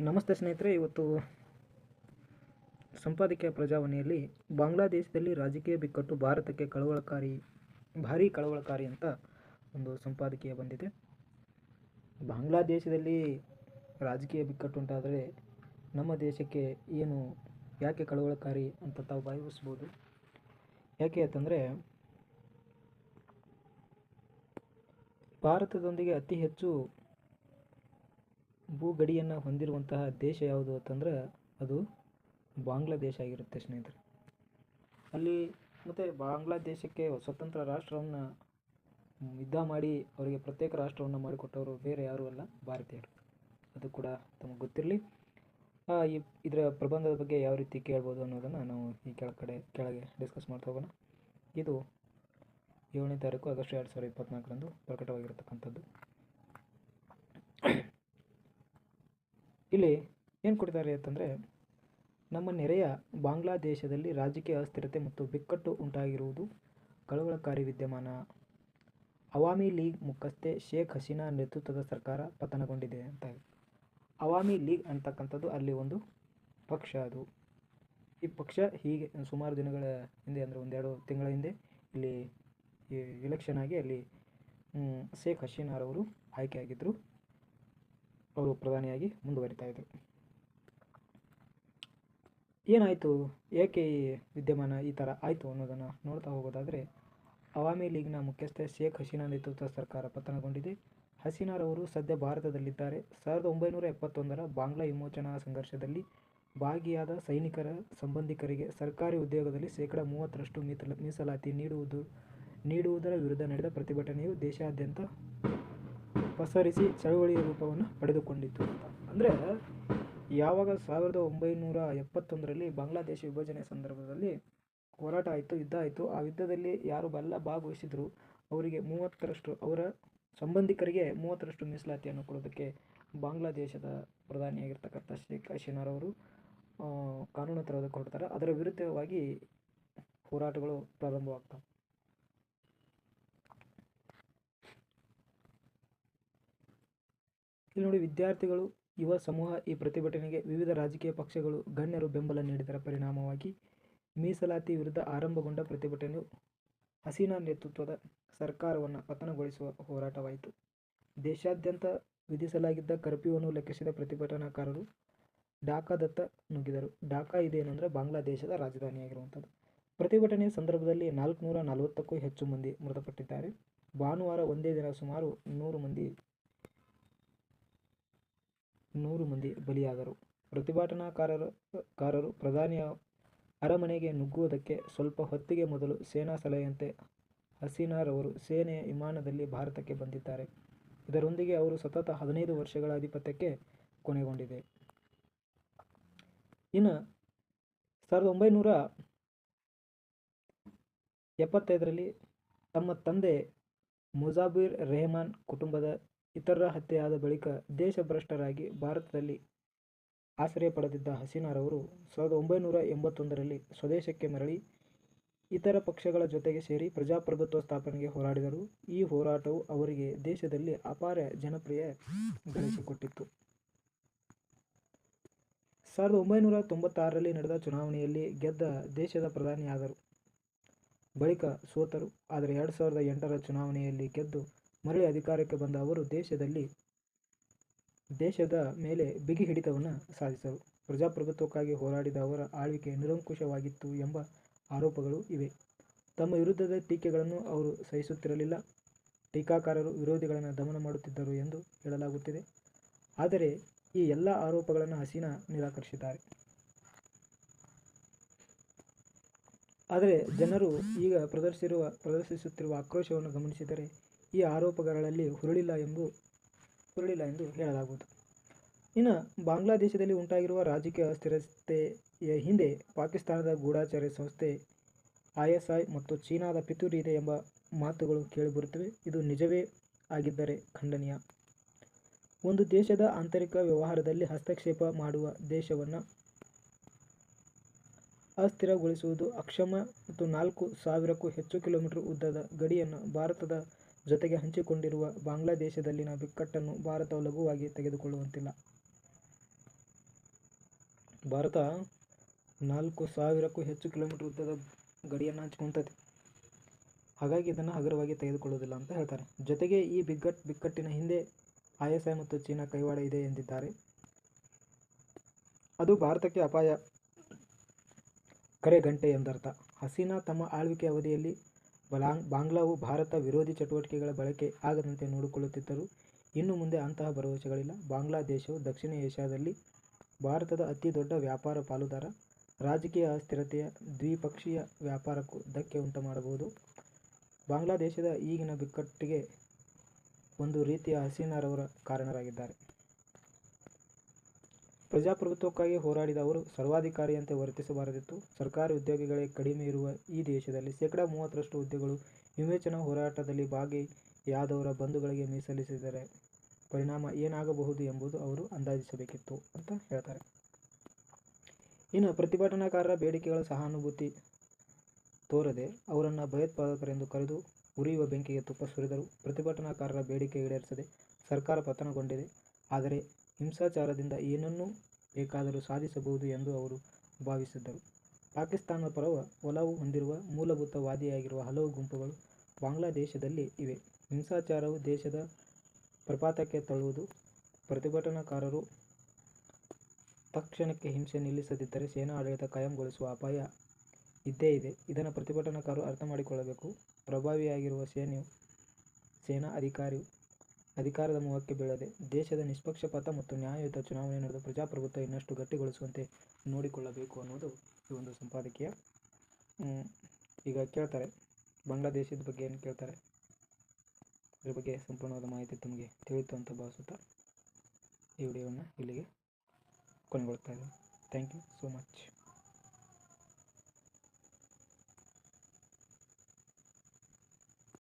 ನಮಸ್ತೆ ಸ್ನೇಹಿತರೆ, ಇವತ್ತು ಸಂಪಾದಕೀಯ ಪ್ರಜಾವಾಣಿಯಲ್ಲಿ ಬಾಂಗ್ಲಾದೇಶದಲ್ಲಿ ರಾಜಕೀಯ ಬಿಕ್ಕಟ್ಟು, ಭಾರತಕ್ಕೆ ಕಳವಳಕಾರಿ, ಭಾರೀ ಕಳವಳಕಾರಿ ಅಂತ ಒಂದು ಸಂಪಾದಕೀಯ ಬಂದಿದೆ. ಬಾಂಗ್ಲಾದೇಶದಲ್ಲಿ ರಾಜಕೀಯ ಬಿಕ್ಕಟ್ಟು ಉಂಟಾದರೆ ನಮ್ಮ ದೇಶಕ್ಕೆ ಏನು, ಯಾಕೆ ಕಳವಳಕಾರಿ ಅಂತ ತಾವು ಭಾವಿಸ್ಬೋದು. ಯಾಕೆ ಅಂತಂದರೆ, ಭಾರತದೊಂದಿಗೆ ಅತಿ ಹೆಚ್ಚು ಭೂಗಡಿಯನ್ನು ಹೊಂದಿರುವಂತಹ ದೇಶ ಯಾವುದು ಅಂತಂದ್ರೆ ಅದು ಬಾಂಗ್ಲಾದೇಶ ಆಗಿರುತ್ತೆ ಸ್ನೇಹಿತರೆ. ಅಲ್ಲಿ ಮತ್ತು ಬಾಂಗ್ಲಾದೇಶಕ್ಕೆ ಸ್ವತಂತ್ರ ರಾಷ್ಟ್ರವನ್ನು ಯುದ್ಧ ಮಾಡಿ ಅವರಿಗೆ ಪ್ರತ್ಯೇಕ ರಾಷ್ಟ್ರವನ್ನು ಮಾಡಿಕೊಟ್ಟವರು ಬೇರೆ ಯಾರೂ ಅಲ್ಲ ಭಾರತೀಯರು. ಅದು ಕೂಡ ತಮಗೆ ಗೊತ್ತಿರಲಿ. ಈ ಇದರ ಪ್ರಬಂಧದ ಬಗ್ಗೆ ಯಾವ ರೀತಿ ಕೇಳ್ಬೋದು ಅನ್ನೋದನ್ನು ನಾವು ಈ ಕೆಳಗಡೆ ಕೆಳಗೆ ಡಿಸ್ಕಸ್ ಮಾಡ್ತಾ ಹೋಗೋಣ. ಇದು ಏಳನೇ ತಾರೀಕು ಆಗಸ್ಟ್ ಎರಡು ಸಾವಿರದ ಇಪ್ಪತ್ತ್ನಾಲ್ಕರಂದು ಪ್ರಕಟವಾಗಿರತಕ್ಕಂಥದ್ದು. ಇಲ್ಲಿ ಏನು ಕೊಡ್ತಾರೆ ಅಂತಂದರೆ, ನಮ್ಮ ನೆರೆಯ ಬಾಂಗ್ಲಾದೇಶದಲ್ಲಿ ರಾಜಕೀಯ ಅಸ್ಥಿರತೆ ಮತ್ತು ಬಿಕ್ಕಟ್ಟು ಉಂಟಾಗಿರುವುದು ಕಳವಳಕಾರಿ ವಿದ್ಯಮಾನ. ಅವಾಮಿ ಲೀಗ್ ಮುಖ್ಯಸ್ಥೆ ಶೇಖ್ ಹಸೀನಾ ನೇತೃತ್ವದ ಸರ್ಕಾರ ಪತನಗೊಂಡಿದೆ ಅಂತ ಅವಾಮಿ ಲೀಗ್ ಅಂತಕ್ಕಂಥದ್ದು ಅಲ್ಲಿ ಒಂದು ಪಕ್ಷ ಅದು. ಈ ಪಕ್ಷ ಹೀಗೆ ಸುಮಾರು ದಿನಗಳ ಹಿಂದೆ ಅಂದರೆ ಒಂದೆರಡು ತಿಂಗಳ ಹಿಂದೆ ಇಲ್ಲಿ ಇಲೆಕ್ಷನ್ ಆಗಿ ಅಲ್ಲಿ ಶೇಖ್ ಹಸೀನಾರವರು ಆಯ್ಕೆಯಾಗಿದ್ದರು ಅವರು ಪ್ರಧಾನಿಯಾಗಿ ಮುಂದುವರಿತಾ ಇದ್ದರು ಏನಾಯಿತು? ಏಕೆ ಈ ವಿದ್ಯಮಾನ ಈ ಥರ ಆಯಿತು ಅನ್ನೋದನ್ನು ನೋಡ್ತಾ ಹೋಗೋದಾದರೆ, ಅವಾಮಿ ಲೀಗ್ನ ಮುಖ್ಯಸ್ಥೆ ಶೇಖ್ ಹಸೀನಾ ನೇತೃತ್ವದ ಸರ್ಕಾರ ಪತನಗೊಂಡಿದೆ. ಹಸೀನಾರವರು ಸದ್ಯ ಭಾರತದಲ್ಲಿದ್ದಾರೆ. ಸಾವಿರದ ಒಂಬೈನೂರ ಎಪ್ಪತ್ತೊಂದರ ಬಾಂಗ್ಲಾ ವಿಮೋಚನಾ ಸಂಘರ್ಷದಲ್ಲಿ ಭಾಗಿಯಾದ ಸೈನಿಕರ ಸಂಬಂಧಿಕರಿಗೆ ಸರ್ಕಾರಿ ಉದ್ಯೋಗದಲ್ಲಿ ಶೇಕಡ ಮೂವತ್ತರಷ್ಟು ಮೀಸಲ ಮೀಸಲಾತಿ ನೀಡುವುದು, ನೀಡುವುದರ ವಿರುದ್ಧ ನಡೆದ ಪ್ರತಿಭಟನೆಯು ದೇಶಾದ್ಯಂತ ಪಸರಿಸಿ ಚಳುವಳಿಯ ರೂಪವನ್ನು ಪಡೆದುಕೊಂಡಿತು. ಅಂತ ಅಂದರೆ ಯಾವಾಗ ಸಾವಿರದ ಒಂಬೈನೂರ ಎಪ್ಪತ್ತೊಂದರಲ್ಲಿ ಬಾಂಗ್ಲಾದೇಶ ವಿಭಜನೆ ಸಂದರ್ಭದಲ್ಲಿ ಹೋರಾಟ ಆಯಿತು, ಯುದ್ಧ ಆಯಿತು, ಆ ಯುದ್ಧದಲ್ಲಿ ಯಾರು ಬಲ್ಲ ಭಾಗವಹಿಸಿದ್ರು, ಅವರಿಗೆ ಮೂವತ್ತರಷ್ಟು, ಅವರ ಸಂಬಂಧಿಕರಿಗೆ ಮೂವತ್ತರಷ್ಟು ಮೀಸಲಾತಿಯನ್ನು ಕೊಡೋದಕ್ಕೆ ಬಾಂಗ್ಲಾದೇಶದ ಪ್ರಧಾನಿಯಾಗಿರ್ತಕ್ಕಂಥ ಶೇಖ್ ಹಸೀನಾರವರು ಕಾನೂನು ತರೋದಕ್ಕೆ ಹೊರಡ್ತಾರೆ ಅದರ ವಿರುದ್ಧವಾಗಿ ಹೋರಾಟಗಳು ಪ್ರಾರಂಭವಾಗ್ತವೆ. ಇಲ್ಲಿ ನೋಡಿ ವಿದ್ಯಾರ್ಥಿಗಳು, ಯುವ ಸಮೂಹ ಈ ಪ್ರತಿಭಟನೆಗೆ ವಿವಿಧ ರಾಜಕೀಯ ಪಕ್ಷಗಳು ಗಣ್ಯರು ಬೆಂಬಲ ನೀಡಿದರ ಪರಿಣಾಮವಾಗಿ ಮೀಸಲಾತಿ ವಿರುದ್ಧ ಆರಂಭಗೊಂಡ ಪ್ರತಿಭಟನೆಯು ಹಸೀನಾ ನೇತೃತ್ವದ ಸರ್ಕಾರವನ್ನು ಪತನಗೊಳಿಸುವ ಹೋರಾಟವಾಯಿತು. ದೇಶಾದ್ಯಂತ ವಿಧಿಸಲಾಗಿದ್ದ ಕರ್ಫ್ಯೂವನ್ನು ಲೆಕ್ಕಿಸಿದ ಪ್ರತಿಭಟನಾಕಾರರು ಢಾಕಾದತ್ತ ನುಗ್ಗಿದರು. ಢಾಕಾ ಇದೇನೆಂದರೆ ಬಾಂಗ್ಲಾದೇಶದ ರಾಜಧಾನಿಯಾಗಿರುವಂಥದ್ದು. ಪ್ರತಿಭಟನೆಯ ಸಂದರ್ಭದಲ್ಲಿ ನಾಲ್ಕುನೂರ ನಲವತ್ತಕ್ಕೂ ಹೆಚ್ಚು ಮಂದಿ ಮೃತಪಟ್ಟಿದ್ದಾರೆ. ಭಾನುವಾರ ಒಂದೇ ದಿನ ಸುಮಾರು ನೂರು ಮಂದಿ ನೂರು ಮಂದಿ ಬಲಿಯಾದರು. ಪ್ರತಿಭಟನಾಕಾರರು, ಕಾರರು, ಪ್ರಧಾನಿಯ ಅರಮನೆಗೆ ನುಗ್ಗುವುದಕ್ಕೆ ಸ್ವಲ್ಪ ಹೊತ್ತಿಗೆ ಮೊದಲು ಸೇನಾ ಸಲಹೆಯಂತೆ ಹಸೀನಾರವರು ಸೇನೆಯ ವಿಮಾನದಲ್ಲಿ ಭಾರತಕ್ಕೆ ಬಂದಿದ್ದಾರೆ. ಇದರೊಂದಿಗೆ ಅವರು ಸತತ ಹದಿನೈದು ವರ್ಷಗಳ ಆಧಿಪತ್ಯಕ್ಕೆ ಕೊನೆಗೊಂಡಿದೆ. ಇನ್ನು ಸಾವಿರದ ಒಂಬೈನೂರ ಎಪ್ಪತ್ತೈದರಲ್ಲಿ ತಮ್ಮ ತಂದೆ ಮುಜಾಬಿರ್ ರೆಹಮಾನ್ ಕುಟುಂಬದ ಇತರ ಹತ್ಯೆಯಾದ ಬಳಿಕ ದೇಶಭ್ರಷ್ಟರಾಗಿ ಭಾರತದಲ್ಲಿ ಆಶ್ರಯ ಪಡೆದಿದ್ದ ಹಸೀನಾರವರು ಸಾವಿರದ ಒಂಬೈನೂರ ಎಂಬತ್ತೊಂದರಲ್ಲಿ ಸ್ವದೇಶಕ್ಕೆ ಮರಳಿ ಇತರ ಪಕ್ಷಗಳ ಜೊತೆಗೆ ಸೇರಿ ಪ್ರಜಾಪ್ರಭುತ್ವ ಸ್ಥಾಪನೆಗೆ ಹೋರಾಡಿದರು. ಈ ಹೋರಾಟವು ಅವರಿಗೆ ದೇಶದಲ್ಲಿ ಅಪಾರ ಜನಪ್ರಿಯ ಗಳಿಸಿಕೊಟ್ಟಿತ್ತು. ಸಾವಿರದ ಒಂಬೈನೂರ ತೊಂಬತ್ತಾರರಲ್ಲಿ ನಡೆದ ಚುನಾವಣೆಯಲ್ಲಿ ಗೆದ್ದ ದೇಶದ ಪ್ರಧಾನಿಯಾದರು. ಬಳಿಕ ಸೋತರು. ಆದರೆ ಎರಡು ಸಾವಿರದ ಎಂಟರ ಚುನಾವಣೆಯಲ್ಲಿ ಗೆದ್ದು ಮರಳಿ ಅಧಿಕಾರಕ್ಕೆ ಬಂದ ಅವರು ದೇಶದಲ್ಲಿ, ದೇಶದ ಮೇಲೆ ಬಿಗಿ ಹಿಡಿತವನ್ನು ಸಾಧಿಸಿದರು ಪ್ರಜಾಪ್ರಭುತ್ವಕ್ಕಾಗಿ ಹೋರಾಡಿದ ಅವರ ಆಳ್ವಿಕೆ ನಿರಂಕುಶವಾಗಿತ್ತು ಎಂಬ ಆರೋಪಗಳು ಇವೆ. ತಮ್ಮ ವಿರುದ್ಧದ ಟೀಕೆಗಳನ್ನು ಅವರು ಸಹಿಸುತ್ತಿರಲಿಲ್ಲ. ಟೀಕಾಕಾರರು ವಿರೋಧಿಗಳನ್ನು ದಮನ ಮಾಡುತ್ತಿದ್ದರು ಎಂದು ಹೇಳಲಾಗುತ್ತಿದೆ. ಆದರೆ ಈ ಎಲ್ಲ ಆರೋಪಗಳನ್ನು ಹಸೀನಾ ನಿರಾಕರಿಸಿದ್ದಾರೆ. ಆದರೆ ಜನರು ಈಗ ಪ್ರದರ್ಶಿರುವ, ಪ್ರದರ್ಶಿಸುತ್ತಿರುವ ಆಕ್ರೋಶವನ್ನು ಗಮನಿಸಿದರೆ ಈ ಆರೋಪಗಳಲ್ಲಿ ಹುರುಳಿಲ್ಲ ಎಂದು ಹುರುಳಿಲ್ಲ ಎಂದು ಹೇಳಲಾಗುವುದು. ಇನ್ನು ಬಾಂಗ್ಲಾದೇಶದಲ್ಲಿ ಉಂಟಾಗಿರುವ ರಾಜಕೀಯ ಅಸ್ಥಿರತೆಯ ಹಿಂದೆ ಪಾಕಿಸ್ತಾನದ ಗೂಢಾಚಾರ್ಯ ಸಂಸ್ಥೆ ಐಎಸ್ಐ ಮತ್ತು ಚೀನಾದ ಪಿತೂರಿ ಇದೆ ಎಂಬ ಮಾತುಗಳು ಕೇಳಿಬರುತ್ತವೆ. ಇದು ನಿಜವೇ ಆಗಿದ್ದರೆ ಖಂಡನೀಯ. ಒಂದು ದೇಶದ ಆಂತರಿಕ ವ್ಯವಹಾರದಲ್ಲಿ ಹಸ್ತಕ್ಷೇಪ ಮಾಡುವ ದೇಶವನ್ನು ಅಸ್ಥಿರಗೊಳಿಸುವುದು ಅಕ್ಷಮ ಮತ್ತು ನಾಲ್ಕು ಸಾವಿರಕ್ಕೂ ಹೆಚ್ಚು ಕಿಲೋಮೀಟರ್ ಉದ್ದದ ಗಡಿಯನ್ನು ಭಾರತದ ಜೊತೆಗೆ ಹಂಚಿಕೊಂಡಿರುವ ಬಾಂಗ್ಲಾದೇಶದಲ್ಲಿನ ಬಿಕ್ಕಟ್ಟನ್ನು ಭಾರತವು ಲಘುವಾಗಿ ತೆಗೆದುಕೊಳ್ಳುವಂತಿಲ್ಲ. ಭಾರತ ನಾಲ್ಕು ಸಾವಿರಕ್ಕೂ ಹೆಚ್ಚು ಕಿಲೋಮೀಟರ್ ಉದ್ದದ ಗಡಿಯನ್ನು ಹಂಚಿಕೊಂತದೆ. ಹಾಗಾಗಿ ಇದನ್ನು ಹಗುರವಾಗಿ ತೆಗೆದುಕೊಳ್ಳುವುದಿಲ್ಲ ಅಂತ ಹೇಳ್ತಾರೆ. ಜೊತೆಗೆ ಈ ಬಿಗ್ಗಟ್ ಬಿಕ್ಕಟ್ಟಿನ ಹಿಂದೆ ಐಎಸ್ಐ ಮತ್ತು ಚೀನಾ ಕೈವಾಡ ಇದೆ ಎಂದಿದ್ದಾರೆ. ಅದು ಭಾರತಕ್ಕೆ ಅಪಾಯ ಕರೆ ಗಂಟೆ ಎಂದರ್ಥ. ಹಸೀನಾ ತಮ್ಮ ಆಳ್ವಿಕೆ ಅವಧಿಯಲ್ಲಿ ಬಾಂಗ್ಲಾವು ಭಾರತ ವಿರೋಧಿ ಚಟುವಟಿಕೆಗಳ ಬಳಕೆ ಆಗದಂತೆ ನೋಡಿಕೊಳ್ಳುತ್ತಿದ್ದರು ಇನ್ನು ಮುಂದೆ ಅಂತಹ ಭರವಸೆಗಳಿಲ್ಲ. ಬಾಂಗ್ಲಾದೇಶವು ದಕ್ಷಿಣ ಏಷ್ಯಾದಲ್ಲಿ ಭಾರತದ ಅತಿ ದೊಡ್ಡ ವ್ಯಾಪಾರ ಪಾಲುದಾರ. ರಾಜಕೀಯ ಅಸ್ಥಿರತೆಯ ದ್ವಿಪಕ್ಷೀಯ ವ್ಯಾಪಾರಕ್ಕೂ ಧಕ್ಕೆ ಉಂಟು ಮಾಡಬಹುದು ಬಾಂಗ್ಲಾದೇಶದ ಈಗಿನ ಬಿಕ್ಕಟ್ಟಿಗೆ ಒಂದು ರೀತಿಯ ಹಸೀನಾರವರ ಕಾರಣರಾಗಿದ್ದಾರೆ. ಪ್ರಜಾಪ್ರಭುತ್ವಕ್ಕಾಗಿ ಹೋರಾಡಿದ ಅವರು ಸರ್ವಾಧಿಕಾರಿಯಂತೆ ವರ್ತಿಸಬಾರದಿತ್ತು. ಸರ್ಕಾರಿ ಉದ್ಯೋಗಿಗಳೇ ಕಡಿಮೆ ಇರುವ ಈ ದೇಶದಲ್ಲಿ ಶೇಕಡಾ ಮೂವತ್ತರಷ್ಟು ಹುದ್ದೆಗಳು ವಿವೇಚನಾ ಹೋರಾಟದಲ್ಲಿ ಭಾಗಿಯಾದವರ ಬಂಧುಗಳಿಗೆ ಮೀಸಲಿಸಿದರೆ ಪರಿಣಾಮ ಏನಾಗಬಹುದು ಎಂಬುದು ಅವರು ಅಂದಾಜಿಸಬೇಕಿತ್ತು ಅಂತ ಹೇಳ್ತಾರೆ. ಇನ್ನು ಪ್ರತಿಭಟನಾಕಾರರ ಬೇಡಿಕೆಗಳ ಸಹಾನುಭೂತಿ ತೋರದೆ ಅವರನ್ನು ಭಯೋತ್ಪಾದಕರೆಂದು ಕರೆದು ಉರಿಯುವ ಬೆಂಕಿಗೆ ತುಪ್ಪ ಸುರಿದರು ಪ್ರತಿಭಟನಾಕಾರರ ಬೇಡಿಕೆ ಈಡೇರಿಸದೆ ಸರ್ಕಾರ ಪತನಗೊಂಡಿದೆ. ಆದರೆ ಹಿಂಸಾಚಾರದಿಂದ ಏನನ್ನೂ ಬೇಕಾದರೂ ಸಾಧಿಸಬಹುದು ಎಂದು ಅವರು ಭಾವಿಸಿದ್ದರು. ಪಾಕಿಸ್ತಾನದ ಪರ ಒಲವು ಹೊಂದಿರುವ ಮೂಲಭೂತವಾದಿಯಾಗಿರುವ ಹಲವು ಗುಂಪುಗಳು ಬಾಂಗ್ಲಾದೇಶದಲ್ಲಿ ಇವೆ. ಹಿಂಸಾಚಾರವು ದೇಶದ ಪ್ರಪಾತಕ್ಕೆ ತಳ್ಳುವುದು, ಪ್ರತಿಭಟನಾಕಾರರು ತಕ್ಷಣಕ್ಕೆ ಹಿಂಸೆ ನಿಲ್ಲಿಸದಿದ್ದರೆ ಸೇನಾ ಆಡಳಿತ ಕಾಯಂಗೊಳಿಸುವ ಅಪಾಯ ಇದ್ದೇ ಇದೆ. ಇದನ್ನು ಪ್ರತಿಭಟನಾಕಾರರು ಅರ್ಥ ಮಾಡಿಕೊಳ್ಳಬೇಕು ಪ್ರಭಾವಿಯಾಗಿರುವ ಸೇನೆಯು ಸೇನಾ ಅಧಿಕಾರಿಯು ಅಧಿಕಾರದ ಮೋಹಕ್ಕೆ ಬೀಳದೆ ದೇಶದ ನಿಷ್ಪಕ್ಷಪಾತ ಮತ್ತು ನ್ಯಾಯಯುತ ಚುನಾವಣೆ ನಡೆದ ಪ್ರಜಾಪ್ರಭುತ್ವ ಇನ್ನಷ್ಟು ಗಟ್ಟಿಗೊಳಿಸುವಂತೆ ನೋಡಿಕೊಳ್ಳಬೇಕು ಅನ್ನೋದು ಈ ಒಂದು ಸಂಪಾದಕೀಯ. ಈಗ ಕೇಳ್ತಾರೆ, ಬಾಂಗ್ಲಾದೇಶದ ಬಗ್ಗೆ ಏನು ಕೇಳ್ತಾರೆ? ಇದ್ರ ಬಗ್ಗೆ ಸಂಪೂರ್ಣವಾದ ಮಾಹಿತಿ ತಮಗೆ ತಿಳಿಯಿತು ಅಂತ ಭಾವಿಸುತ್ತಾ ಈ ವಿಡಿಯೋವನ್ನು ಇಲ್ಲಿಗೆ ಕೊನೆಗೊಳ್ತಾ ಇದ್ದೀನಿ. Thank you so much